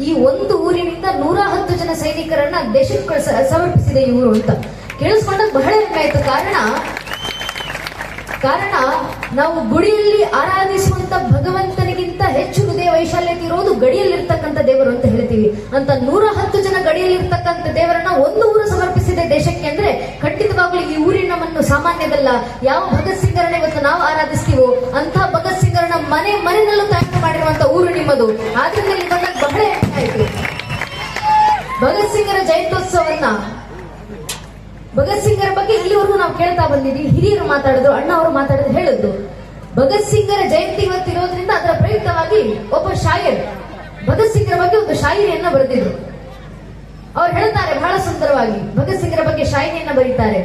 ಈ ಒಂದು ಊರಿನಿಂದ ನೂರ ಹತ್ತು ಜನ ಸೈನಿಕರನ್ನ ದೇಶಕ್ಕೆ ಸಮರ್ಪಿಸಿದೆ ಇವರು ಅಂತ. ಕೇಳಿಸ್ಕೊಂಡಾಗ ಬಹಳ ಹೆಮ್ಮೆ ಆಯ್ತು. ಕಾರಣ ಕಾರಣ ನಾವು ಗುಡಿಯಲ್ಲಿ ಆರಾಧಿಸುವಂತ ಭಗವಂತನಿಗಿಂತ ಹೆಚ್ಚು ಹೃದಯ ವೈಶಾಲ್ಯತೆ ಇರೋದು ಗಡಿಯಲ್ಲಿರ್ತಕ್ಕಂಥ ದೇವರು ಅಂತ ಹೇಳ್ತೀವಿ. ಅಂತ ನೂರ ಹತ್ತು ಜನ ಗಡಿಯಲ್ಲಿರ್ತಕ್ಕಂಥ ದೇವರನ್ನ ಒಂದು ಊರು ಸಮರ್ಪಿಸಿದೆ ದೇಶಕ್ಕೆ ಅಂದ್ರೆ ಖಂಡಿತವಾಗ್ಲೂ ಈ ಊರಿನ ನಮ್ಮನ್ನು ಸಾಮಾನ್ಯದಲ್ಲ. ಯಾವ ಭಗತ್ ಸಿಂಗರನ್ನ ಇವತ್ತು ನಾವು ಆರಾಧಿಸ್ತೀವೋ ಅಂತ ಭಗತ್ ಸಿಂಗರನ್ನ ಮನೆ ಮನೆಯಲ್ಲೂ ತಯಾರು ಮಾಡಿರುವಂತ ಊರು ನಿಮ್ಮದು. ಆದ್ರಿಂದ ಇಲ್ಲಿ ಬಂದಾಗ ಬಹಳ ಆಯ್ತು ಭಗತ್ ಸಿಂಗರ ಜಯಂತ್ಯೋತ್ಸವನ್ನ ಭಗತ್ ಸಿಂಗರ ಬಗ್ಗೆ ಇಲ್ಲಿವರೆಗೂ ನಾವು ಕೇಳ್ತಾ ಬಂದಿದ್ವಿ ಹಿರಿಯರು ಮಾತಾಡಿದ್ರು, ಅಣ್ಣ ಅವರು ಮಾತಾಡಿದ್ರು, ಹೇಳಿದ್ರು. ಭಗತ್ ಸಿಂಗರ ಜಯಂತಿ ಇವತ್ತಿರೋದ್ರಿಂದ ಅದರ ಪ್ರಯುಕ್ತವಾಗಿ ಒಬ್ಬ ಶಾಯರ್, ಭಗತ್ ಸಿಂಗರ ಬಗ್ಗೆ ಒಂದು ಶಾಯರಿಯನ್ನ ಬರೆದಿದ್ರು. ಅವ್ರು ಹೇಳ್ತಾರೆ ಬಹಳ ಸುಂದರವಾಗಿ ಭಗತ್ ಸಿಂಗರ ಬಗ್ಗೆ ಶಾಯರಿಯನ್ನ ಬರೀತಾರೆ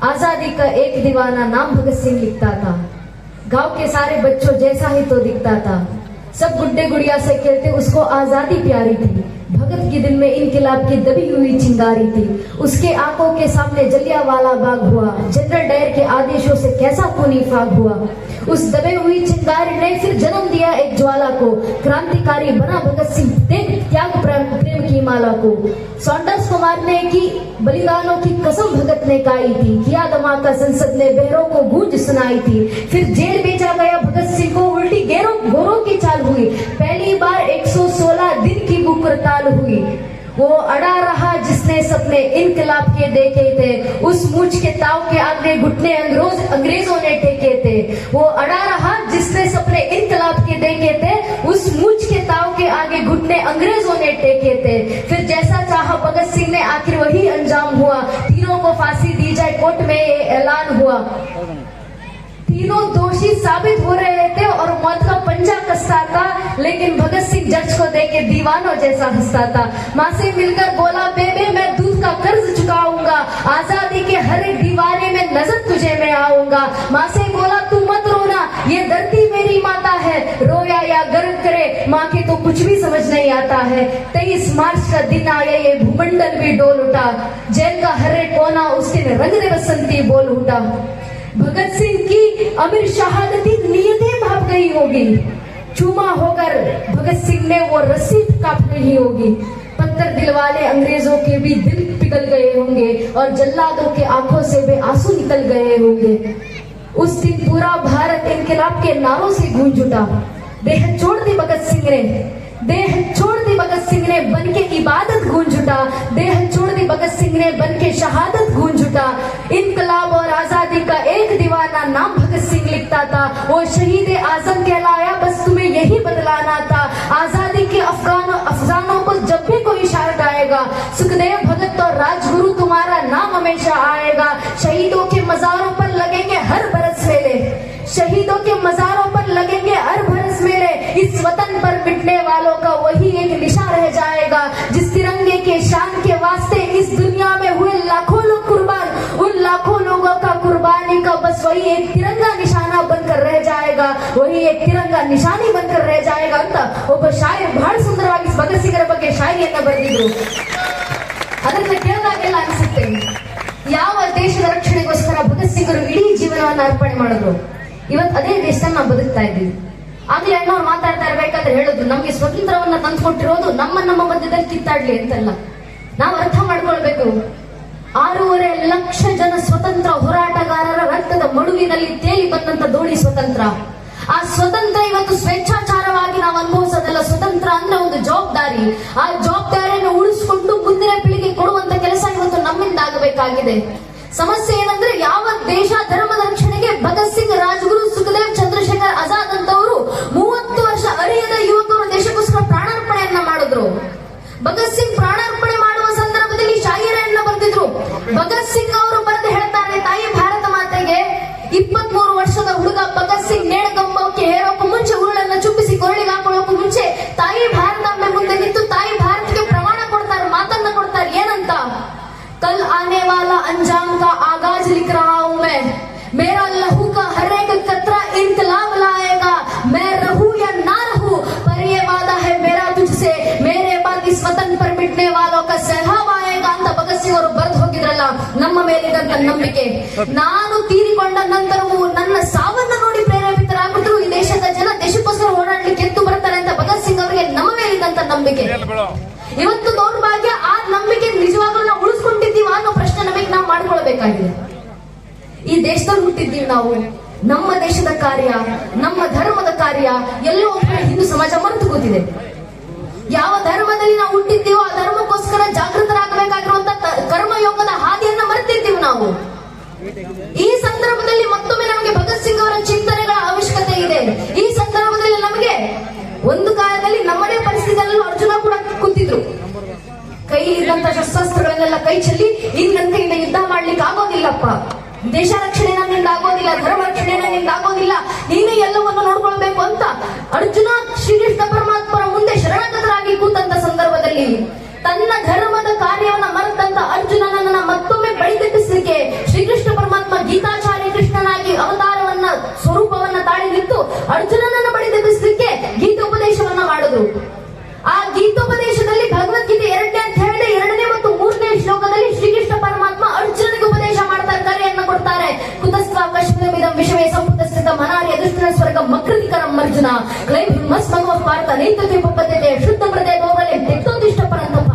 आजादी का एक दीवाना नाम भगत सिंह लिखता था गांव के सारे बच्चों जैसा ही तो दिखता था सब गुड्डे गुड़िया से खेलते उसको आजादी प्यारी थी भगत के दिल में इनकलाब की दबी हुई चिंगारी थी। उसके आँखों के सामने जलिया वाला बाग हुआ। जनरल डायर के आदेशों से कैसा खूनी फाग हुआ? उस दबे हुई चिंगारी ने फिर जन्म दिया एक ज्वाला को। क्रांतिकारी बना भगत सिंह त्याग प्रेम की माला को। सॉन्डर्स को मारने की बलिदानों की कसम भगत ने खाई थी। किया धमाका संसद ने बहरों को गूंज सुनाई थी। फिर जेल भेजा गया भगत सिंह को उल्टी गेरों गोरों की चाल हुई। पहली बार 116 दिन हड़ताल हुई। वो अड़ा रहा जिसने सपने इनकलाब के देखे थे। उस मूछ के ताव के आगे घुटने अंग्रेज़ अंग्रेज़ों ने टेके थे। वो अड़ा रहा जिसने सपने इनकलाब के देखे थे। उस मूछ के ताव के आगे घुटने अंग्रेज़ों ने टेके थे। फिर जैसा चाहा भगत सिंह ने आखिर वही अंजाम हुआ। तीनों को फांसी दी जाए, कोर्ट में ऐलान हुआ। तीनों दोषी साबित हो रहे थे और मौत का पंजा कसता था, लेकिन भगत सिंह जज को देके दीवानों जैसा हंसता था। माँ से मिलकर बोला, बेबे, मैं दूध का कर्ज चुकाऊँगा। आज़ादी के हर एक दीवाने में नज़र तुझे मैं आऊँगा। माँ से बोला, तू मत रोना, ये धरती मेरी माता है। रोया या गर्व करे, माँ के तो कुछ भी समझ नहीं आता है। तेईस मार्च का दिन आया, ये भूमंडल भी डोल उठा। जेल का हर एक कोना उसके रंग ने बसंती बोल उठा। भगत सिंह की अमीर शहादती नियतें भाप गई होगी। चूमा होकर भगत सिंह ने वो रस्सी काट गई होगी। पत्थर दिल वाले अंग्रेज़ों के भी दिल पिघल गए होंगे और जल्लादों के आँखों से भी आँसू निकल गए होंगे। उस दिन पूरा भारत इनकलाब के नारों से गूंज उठा। देह छोड़ दी भगत सिंह ने। देह छोड़ दी भगत सिंह ने बन के इबादत गूंज उठा। देह छोड़ दी भगत सिंह ने बन के शहादत गूंज उठा। इनकलाब और आज़ादी का एक दीवाना नाम भगत सिंह लिखता था। वो शहीद आज़म कहलाया, बस तुम्हें यही बदलाना था। आज़ादी के अफगानों अफजानों को जब भी कोई इशारा आएगा, सुखदेव भगत और राजगुरु तुम्हारा नाम हमेशा आएगा। शहीदों के मजारों पर लगेंगे हर मिटने वालों का वही एक निशा रह जाएगा जिस तिरंगे के शान के वास्ते इस दुनिया में हुए लाखों लोग कुर्बान उन लाखों लोगों का कुर्बानी का बस वही एक तिरंगा निशाना बनकर रह जाएगा वही एक तिरंगा निशानी बनकर रह जाएगा ಅಂತ ಒಬ್ಬ ಶಾಯರ್ ಬಹಳ ಸುಂದರವಾಗಿ ಭಗತ್ ಸಿಂಗರ ಬಗ್ಗೆ ಶಾಯರಿಯನ್ನ ಬರೆದಿದ್ರು ಅದನ್ನ ಕೇಳಿದಾಗೆಲ್ಲ ಅನಿಸುತ್ತೆ ಯಾವ ದೇಶದ ರಕ್ಷಣೆಗೋಸ್ಕರ ಭಗತ್ ಸಿಂಗರು ಇಡೀ ಜೀವನವನ್ನ ಅರ್ಪಣೆ ಮಾಡಿದ್ರು ಇವತ್ತು ಅದೇ ದೇಶದಲ್ಲಿ ನಾವು ಬದುಕ್ತಾ ಇದ್ದೀವಿ ಆಗ್ಲೇ ಅಣ್ಣವ್ರು ಮಾತಾಡ್ತಾ ಇರ್ಬೇಕಾದ್ರೆ ಹೇಳಿದ್ರು, ನಮ್ಗೆ ಸ್ವತಂತ್ರವನ್ನ ತಂದ್ಕೊಟ್ಟಿರೋದು ನಮ್ಮ ನಮ್ಮ ಮಧ್ಯದಲ್ಲಿ ಕಿತ್ತಾಡ್ಲಿ ಅಂತಲ್ಲ. ನಾವು ಅರ್ಥ ಮಾಡ್ಕೊಳ್ಬೇಕು. ಆರೂವರೆ ಲಕ್ಷ ಜನ ಸ್ವತಂತ್ರ ಹೋರಾಟಗಾರರ ರಕ್ತದ ಮಡುವಿನಲ್ಲಿ ತೇಲಿ ಬಂದಂತ ದೋಣಿ ಸ್ವತಂತ್ರ. ಆ ಸ್ವತಂತ್ರ ಇವತ್ತು ಸ್ವೇಚ್ಛಾಚಾರವಾಗಿ ನಾವು ಅನುಭವಿಸೋದಲ್ಲ. ಸ್ವತಂತ್ರ ಅಂದ್ರೆ ಒಂದು ಜವಾಬ್ದಾರಿ. ಆ ಜವಾಬ್ದಾರಿಯನ್ನು ಉಳಿಸ್ಕೊಂಡು ಮುಂದಿನ ಪೀಳಿಗೆ ಕೊಡುವಂತ ಕೆಲಸ ಇವತ್ತು ನಮ್ಮಿಂದ ಆಗಬೇಕಾಗಿದೆ. ಸಮಸ್ಯೆ ಏನಂದ್ರೆ ಯಾವ ದೇಶ ಧರ್ಮದ ರಕ್ಷಣೆಗೆ ಭಗತ್ ಸಿಂಗ್, ರಾಜಗುರು, ಸುಖದೇವ್ ನಮ್ಮ ಮೇಲಿದ್ದಂತ ನಂಬಿಕೆ ನಾನು ತೀರಿಕೊಂಡ ನಂತರವೂ ನನ್ನ ಸಾವನ್ನ ನೋಡಿ ಪ್ರೇರೇಪಿತರಾಗಿದ್ರು ಈ ದೇಶದ ಜನ ದೇಶಕ್ಕೋಸ್ಕರ ಹೋರಾಡ್ಲಿಕ್ಕೆ ಎದ್ದು ಬರ್ತಾರೆ ಅಂತ ಭಗತ್ ಸಿಂಗ್ ಅವರಿಗೆ ನಮ್ಮ ಮೇಲಿದ್ದಂತ ನಂಬಿಕೆ ಇವತ್ತು ದೌರ್ಭಾಗ್ಯ ಆ ನಂಬಿಕೆ ನಿಜವಾಗ್ಲೂ ನಾವು ಉಳಿಸ್ಕೊಂಡಿದ್ದೀವ ಅನ್ನೋ ಪ್ರಶ್ನೆ ನಮಗೆ ನಾವು ಮಾಡ್ಕೊಳ್ಬೇಕಾಗಿದೆ. ಈ ದೇಶದಲ್ಲಿ ಹುಟ್ಟಿದ್ದೀವಿ ನಾವು. ನಮ್ಮ ದೇಶದ ಕಾರ್ಯ ನಮ್ಮ ಧರ್ಮದ ಕಾರ್ಯ ಎಲ್ಲೋ ಹಿಂದೂ ಸಮಾಜ ಮರೆತು ಕೂತಿದೆ. ಯಾವ ಧರ್ಮದಲ್ಲಿ ನಾವು ಹುಟ್ಟಿದ್ದೀವೋ ಆ ಧರ್ಮಕ್ಕೋಸ್ಕರ ಜಾಗೃತರಾಗಬೇಕಾಗಿರುವಂತ ಕರ್ಮಯೋಗದ ಹಾದಿಯನ್ನ ಮರೆತಿದ್ದೀವಿ ನಾವು. ಈ ಸಂದರ್ಭದಲ್ಲಿ ಮತ್ತೊಮ್ಮೆ ನಮಗೆ ಭಗತ್ ಸಿಂಗ್ ಅವರ ಚಿಂತನೆಗಳ ಅವಶ್ಯಕತೆ ಇದೆ. ಈ ಸಂದರ್ಭದಲ್ಲಿ ನಮಗೆ ಒಂದು ಕಾಲದಲ್ಲಿ ನಮ್ಮದೇ ಪರಿಸ್ಥಿತಿಯಲ್ಲೂ ಅರ್ಜುನ ಕೂಡ ಕೂತಿದ್ರು. ಕೈಲಿದ್ದಂತ ಶಸ್ತ್ರಾಸ್ತ್ರಗಳನ್ನೆಲ್ಲ ಕೈ ಚೆಲ್ಲಿ ಇನ್ನ ಕೈಯಿಂದ ಯುದ್ಧ ಮಾಡ್ಲಿಕ್ಕೆ ಆಗೋದಿಲ್ಲಪ್ಪ. ದೇಶ ರಕ್ಷಣೆ ನನ್ನಿಂದ ಆಗೋದಿಲ್ಲ ಧರ್ಮ ರಕ್ಷಣೆ ನನ್ನಿಂದ ಆಗೋದಿಲ್ಲ ನೀನೇ ಎಲ್ಲವನ್ನು ನೋಡ್ಕೊಳ್ಬೇಕು ಅಂತ ಅರ್ಜುನ ಮಕೃತಿಕರಂ ಕ್ಲೈ ಕ್ಲೈಂ ಮಸ್ ಭಗವ ಪಾರ್ಥ ನೈತಕ್ಕೆ ಪದ್ಧತೆ ಶುದ್ಧ ಹೃದಯ ಗೋಗಲೆ ತೆಕ್ತೋದಿಷ್ಟ ಪರಂತಪ್ಪ.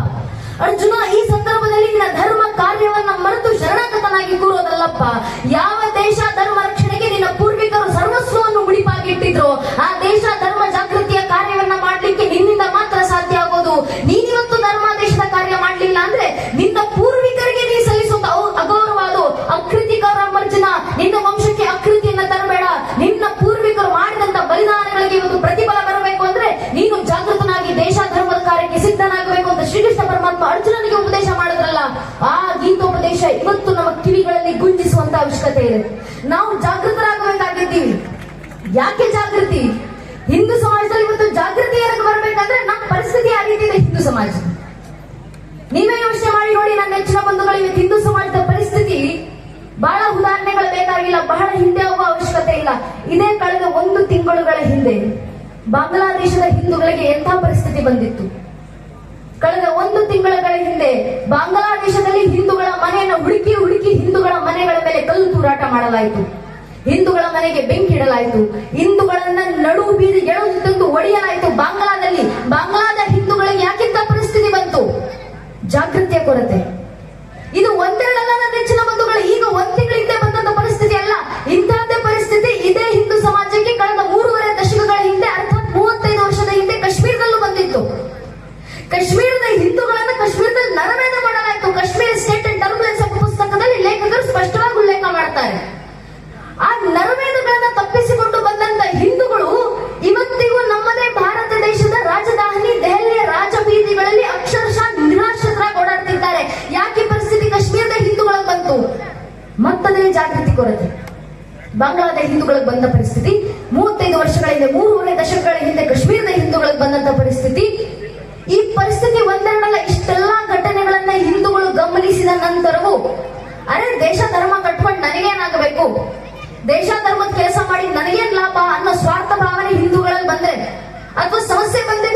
ಅರ್ಜುನ ಈ ಸಂದರ್ಭದಲ್ಲಿ ನಿನ್ನ ಧರ್ಮ ಕಾರ್ಯವನ್ನ ಮರೆತು ಶರಣಾಗತನಾಗಿ ಕೂರೋದಲ್ಲಪ್ಪ ಯಾವ ದೇಶ ಧರ್ಮ ರಕ್ಷಣೆಗೆ ನಿನ್ನ ಪೂರ್ವಿಕರು ಸರ್ವಸ್ವವನ್ನು ಮುಡಿಪಾಗಿಟ್ಟಿದ್ರು ಆ ದೇಶ ಧರ್ಮ ಜಾಗೃತಿಯ ಕಾರ್ಯವನ್ನ ಮಾಡ್ಲಿಕ್ಕೆ ನಿನ್ನಿಂದ ಮಾತ್ರ ಸಾಧ್ಯ ಆಗೋದು ನೀನಿವತ್ತು ಧರ್ಮ ದೇಶದ ಕಾರ್ಯ ಮಾಡ್ಲಿಲ್ಲ ಅಂದ್ರೆ ನಿನ್ನ ಪೂರ್ವಿಕರಿಗೆ ನೀ ಸಲ್ಲಿಸುವಂತ ಅವ- ಅಗೌರವ ಅದು ಅಕೃತಿಕರ ಅರ್ಜುನ ನಿನ್ನ ವಂಶಕ್ಕೆ ಅಕೃತಿಯನ್ನ ತರಬೇಡ ನಿನ್ನ ಪೂರ್ವಿಕರು ಮಾಡಿದಂತ ಬಲಿದಾನಗಳಿಗೆ ಇವತ್ತು ಪ್ರತಿಫಲ ಬರಬೇಕು ಅಂದ್ರೆ ನೀನು ಜಾಗೃತನಾಗಿ ದೇಶ ಧರ್ಮದ ಕಾರ್ಯಕ್ಕೆ ಸಿದ್ಧನಾಗಬೇಕು ಅಂತ ಶ್ರೀಕೃಷ್ಣ ಪರಮಾತ್ಮ ಅರ್ಜುನನಿಗೆ ಉಪದೇಶ ಮಾಡಿದ್ರಲ್ಲ ಆ ಗೀತೋಪದೇಶ ಇವತ್ತು ನಮ್ಮ ಕಿವಿಗಳಲ್ಲಿ ಗುಂಜಿಸುವಂತ ಅವಶ್ಯಕತೆ ಇದೆ. ನಾವು ಜಾಗೃತರಾಗಬೇಕಾಗಿದ್ದೀವಿ ಯಾಕೆ ಜಾಗೃತಿ? ಹಿಂದೂ ಸಮಾಜದಲ್ಲಿ ಇವತ್ತು ಜಾಗೃತಿ ಏನಕ್ಕೆ ಬರಬೇಕಂದ್ರೆ ನಮ್ಮ ಪರಿಸ್ಥಿತಿ ಆ ರೀತಿ ಇದೆ ಹಿಂದೂ ಸಮಾಜ. ನೀವೇ ಯೋಚನೆ ಮಾಡಿ ನೋಡಿ ನನ್ನ ನೆಚ್ಚಿನ ಬಂಧುಗಳು, ಇವತ್ತು ಹಿಂದೂ ಸಮಾಜದ ಪರಿಸ್ಥಿತಿ ಬಹಳ ಉದಾಹರಣೆಗಳು ಬೇಕಾಗಿಲ್ಲ, ಬಹಳ ಹಿಂದೆ ಹೋಗುವ ಅವಶ್ಯಕತೆ ಇಲ್ಲ. ಇದೇ ಕಳೆದ ಒಂದು ತಿಂಗಳುಗಳ ಹಿಂದೆ ಬಾಂಗ್ಲಾದೇಶದ ಹಿಂದೂಗಳಿಗೆ ಎಂಥ ಪರಿಸ್ಥಿತಿ ಬಂದಿತ್ತು? ಕಳೆದ ಒಂದು ತಿಂಗಳ ಹಿಂದೆ ಬಾಂಗ್ಲಾದೇಶದಲ್ಲಿ ಹಿಂದೂಗಳ ಮನೆಯನ್ನು ಹುಡುಕಿ ಹುಡುಕಿ ಹಿಂದೂಗಳ ಮನೆಗಳ ಮೇಲೆ ಕಲ್ಲು ತೂರಾಟ ಮಾಡಲಾಯಿತು. ಹಿಂದೂಗಳ ಮನೆಗೆ ಬೆಂಕಿ ಇಡಲಾಯಿತು. ಹಿಂದೂಗಳನ್ನ ನಡು ಬೀದಿ ಎಳೆದು ಒಡೆಯಲಾಯಿತು. ಬಾಂಗ್ಲಾದಲ್ಲಿ, ಬಾಂಗ್ಲಾದ ಹಿಂದೂಗಳಿಗೆ ಯಾಕಿಂತ ಪರಿಸ್ಥಿತಿ ಬಂತು? ಜಾಗೃತಿಯ ಕೊರತೆ ಇದು ಒಂದೆರಡಲ್ಲ ನನ್ನ ನೆಚ್ಚಿನ ಬಂಧುಗಳು ಈಗ ಒಂದ್ ತಿಂಗಳ ಹಿಂದೆ ಬಂದಂತ ಪರಿಸ್ಥಿತಿ ಅಲ್ಲ ಇಂತಹದ್ದೇ ಪರಿಸ್ಥಿತಿ ಇದೇ ಹಿಂದೂ ಸಮಾಜಕ್ಕೆ ಕಳೆದ ಮೂರುವರೆ ದಶಕಗಳ ಹಿಂದೆ ಅರ್ಥಾತ್ ಮೂವತ್ತೈದು ವರ್ಷದ ಹಿಂದೆ ಕಾಶ್ಮೀರದಲ್ಲೂ ಬಂದಿತ್ತು ಕಾಶ್ಮೀರದ ಹಿಂದೂಗಳನ್ನ ಕಾಶ್ಮೀರದಲ್ಲಿ ನರಮೇಧ ಮಾಡಲಾಯಿತು ಕಾಶ್ಮೀರ ಸ್ಟೇಟ್ ಅಂಡ್ ಟರ್ಬುಲೆನ್ಸ್ ಎಂಬ ಪುಸ್ತಕದಲ್ಲಿ ಲೇಖಕರು ಸ್ಪಷ್ಟವಾಗಿ ಉಲ್ಲೇಖ ಮಾಡ್ತಾರೆ ಆ ನರಮೇಧಗಳನ್ನ ತಪ್ಪಿಸಿಕೊಂಡು ಬಂದಂತ ಹಿಂದೂಗಳು ಇವತ್ತಿಗೂ ನಮ್ಮದೇ ಭಾರತ ದೇಶದ ರಾಜಧಾನಿ ದೆಹಲಿಯ ರಾಜಬೀದಿಗಳಲ್ಲಿ ಅಕ್ಷರಶಃ ನಿರಾಶ್ರಿತರಾಗಿ ಓಡಾಡ್ತಿದ್ದಾರೆ ಯಾಕೆ ಈ ಪರಿಸ್ಥಿತಿ ಕಾಶ್ಮೀರದ ಹಿಂದೂಗಳಿಗೆ ಬಂತು ಜಾಗೃತಿ ಕೊರತೆ. ಬಾಂಗ್ಲಾದ ಹಿಂದೂಗಳಿಗೆ ಬಂದ ಪರಿಸ್ಥಿತಿ, ಮೂವತ್ತೈದು ವರ್ಷಗಳ ಹಿಂದೆ ಮೂರುವರೆ ದಶಕಗಳ ಹಿಂದೆ ಕಾಶ್ಮೀರದ ಹಿಂದೂಗಳಿಗೆ ಬಂದಂತ ಪರಿಸ್ಥಿತಿ. ಈ ಪರಿಸ್ಥಿತಿ ಒಂದೆರಡಲ್ಲ, ಇಷ್ಟೆಲ್ಲಾ ಘಟನೆಗಳನ್ನ ಹಿಂದೂಗಳು ಗಮನಿಸಿದ ನಂತರವೂ ಅರೆ, ದೇಶ ಧರ್ಮ ಕಟ್ಕೊಂಡು ನನಗೇನಾಗಬೇಕು? ದೇಶ ಧರ್ಮದ ಕೆಲಸ ಮಾಡಿ ನನಗೇನ್ ಲಾಭ ಅನ್ನೋ ಸ್ವಾರ್ಥ ಭಾವನೆ ಹಿಂದೂಗಳಲ್ಲಿ ಬಂದ್ರೆ, ಅಥವಾ ಸಮಸ್ಯೆ ಬಂದಿದ್ದು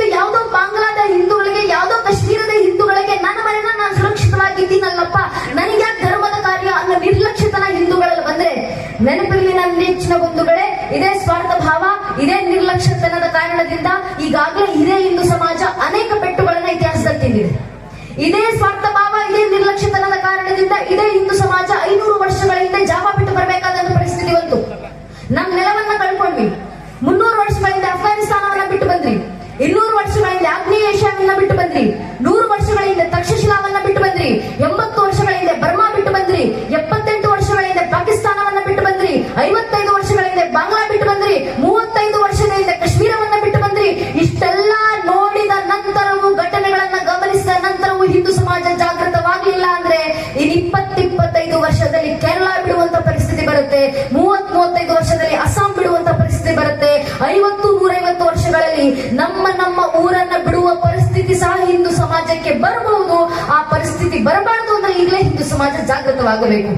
ನೆನಪಿರಲಿ ನನ್ನ ನೆಚ್ಚಿನ ಬಂಧುಗಳೇ, ಇದೇ ಸ್ವಾರ್ಥ ಭಾವ, ಇದೇ ನಿರ್ಲಕ್ಷ್ಯತನದ ಕಾರಣದಿಂದ ಈಗಾಗಲೇ ಇದೇ ಹಿಂದೂ ಸಮಾಜ ಅನೇಕ ಪೆಟ್ಟುಗಳನ್ನ ಇತಿಹಾಸದಲ್ಲಿ ತಿಂದಿದೆ. ಇದೇ ಸ್ವಾರ್ಥ ಭಾವ, ಇದೇ ನಿರ್ಲಕ್ಷ್ಯತನದ ಕಾರಣದಿಂದ ಇದೇ ಹಿಂದೂ ಸಮಾಜ ಐನೂರು ವರ್ಷಗಳ ಹಿಂದೆ ಜಾವ ಬಿಟ್ಟು ಬರಬೇಕಾದಂತ ಪರಿಸ್ಥಿತಿ ಬಂತು. ನಮ್ಮ ನೆಲವನ್ನ ಕಳ್ಕೊಂಡ್ವಿ. ಮುನ್ನೂರು ವರ್ಷಗಳಿಂದ ಅಫ್ಘಾನಿಸ್ತಾನವನ್ನ ಬಿಟ್ಟು ಬಂದ್ರಿ ಇನ್ನೂರು ವರ್ಷಗಳಿಂದ ಆಗ್ನೇಯ ಏಷ್ಯಾವನ್ನ ಬಿಟ್ಟು ಬಂದ್ರಿ ಜಾಗೃತವಾಗಬೇಕು